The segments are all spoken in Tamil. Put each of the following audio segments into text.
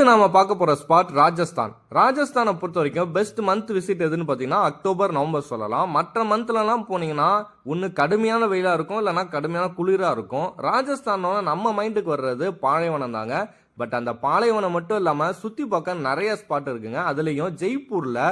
அடுத்து நாம பார்க்க போற ஸ்பாட் ராஜஸ்தான். ராஜஸ்தானை பொறுத்த வரைக்கும் பெஸ்ட் மந்த் விசிட் எதுன்னு பார்த்தீங்கன்னா அக்டோபர் நவம்பர் சொல்லலாம். மற்ற மந்த்லலாம் போனீங்கன்னா ஒன்று கடுமையான வெயிலாக இருக்கும் இல்லைன்னா கடுமையான குளிராக இருக்கும். ராஜஸ்தானோட நம்ம மைண்டுக்கு வர்றது பாலைவனம் தாங்க. பட் அந்த பாலைவனம் மட்டும் இல்லாமல் சுற்றி பார்க்க நிறைய ஸ்பாட் இருக்குங்க. அதுலேயும் ஜெய்ப்பூரில்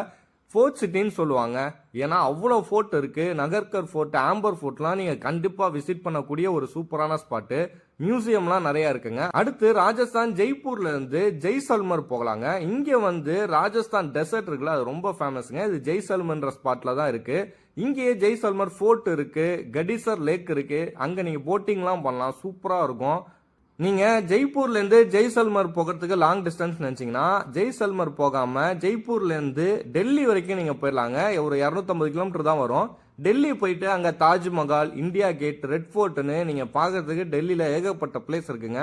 ஃபோர்ட் சிட்டின்னு சொல்லுவாங்க. ஏன்னா அவ்வளோ ஃபோர்ட் இருக்குது நகர்கர் ஃபோர்ட் ஆம்பர் ஃபோர்ட்லாம் நீங்கள் கண்டிப்பாக விசிட் பண்ணக்கூடிய ஒரு சூப்பரான ஸ்பாட்டு மியூசியம்லாம் நிறையா இருக்குங்க. அடுத்து ராஜஸ்தான் ஜெய்ப்பூர்லேருந்து ஜெய்சல்மர் போகலாங்க. இங்கே வந்து ராஜஸ்தான் டெசர்ட் இருக்குல்ல அது ரொம்ப ஃபேமஸுங்க இது ஜெய்சல்மர்ன்ற ஸ்பாட்டில் தான் இருக்குது இங்கேயே ஜெய்சல்மர் ஃபோர்ட் இருக்குது கடிசர் லேக் இருக்குது அங்கே நீங்கள் போட்டிங்லாம் பண்ணலாம். சூப்பராக இருக்கும். நீங்கள் ஜெய்ப்பூர்லேருந்து ஜெய்சல்மர் போகிறதுக்கு லாங் டிஸ்டன்ஸ் நினச்சிங்கன்னா ஜெய்சல்மர் போகாமல் ஜெய்ப்பூர்லேருந்து டெல்லி வரைக்கும் நீங்கள் போயிடலாங்க ஒரு இரநூத்தம்பது கிலோமீட்டர் தான் வரும். டெல்லி போயிட்டு அங்கே தாஜ்மஹால் இந்தியா கேட் ரெட் ஃபோர்ட்டுன்னு நீங்கள் பார்க்கறதுக்கு டெல்லியில் ஏகப்பட்ட பிளேஸ் இருக்குங்க.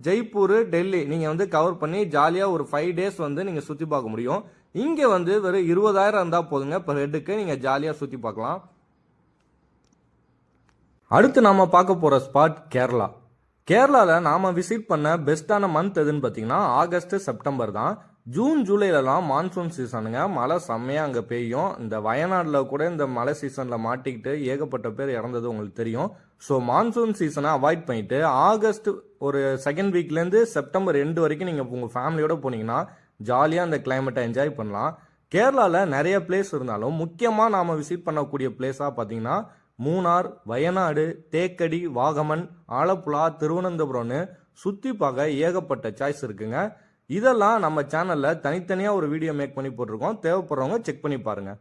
ஜெய்ப்பூர் டெல்லி நீங்கள் வந்து கவர் பண்ணி ஜாலியாக ஒரு ஃபைவ் டேஸ் வந்து நீங்கள் சுற்றி பார்க்க முடியும். இங்கே வந்து வெறும் இருபதாயிரம் இருந்தால் போதுங்க. இப்போ ஹெட்டுக்கு நீங்கள் ஜாலியாக சுற்றி பார்க்கலாம். அடுத்து நாம் பார்க்க போகிற ஸ்பாட் கேரளா. கேரளாவில் நாம் விசிட் பண்ண பெஸ்ட்டான மந்த் எதுன்னு பார்த்தீங்கன்னா ஆகஸ்ட் செப்டம்பர் தான். ஜூன் ஜூலைலலாம் மான்சூன் சீசனுங்க மழை செம்மையாக அங்கே பெய்யும். இந்த வயநாட்டில் கூட இந்த மழை சீசனில் மாட்டிக்கிட்டு ஏகப்பட்ட பேர் இறந்தது உங்களுக்கு தெரியும். ஸோ மான்சூன் சீசனை அவாய்ட் பண்ணிட்டு ஆகஸ்ட் ஒரு செகண்ட் வீக்லேருந்து செப்டம்பர் ரெண்டு வரைக்கும் நீங்கள் உங்கள் ஃபேமிலியோடு போனீங்கன்னா ஜாலியாக அந்த கிளைமேட்டை என்ஜாய் பண்ணலாம். கேரளாவில் நிறைய பிளேஸ் இருந்தாலும் முக்கியமாக நாம் விசிட் பண்ணக்கூடிய பிளேஸாக பார்த்தீங்கன்னா மூணார் வயநாடு தேக்கடி வாகமன் ஆலப்புழா திருவனந்தபுரம்னு சுற்றி பார்க்க ஏகப்பட்ட சாய்ஸ் இருக்குங்க. இதெல்லாம் நம்ம சேனலில் தனித்தனியாக ஒரு வீடியோ மேக் பண்ணி போட்டிருக்கோம். தேவைப்படுறவங்க செக் பண்ணி பாருங்கள்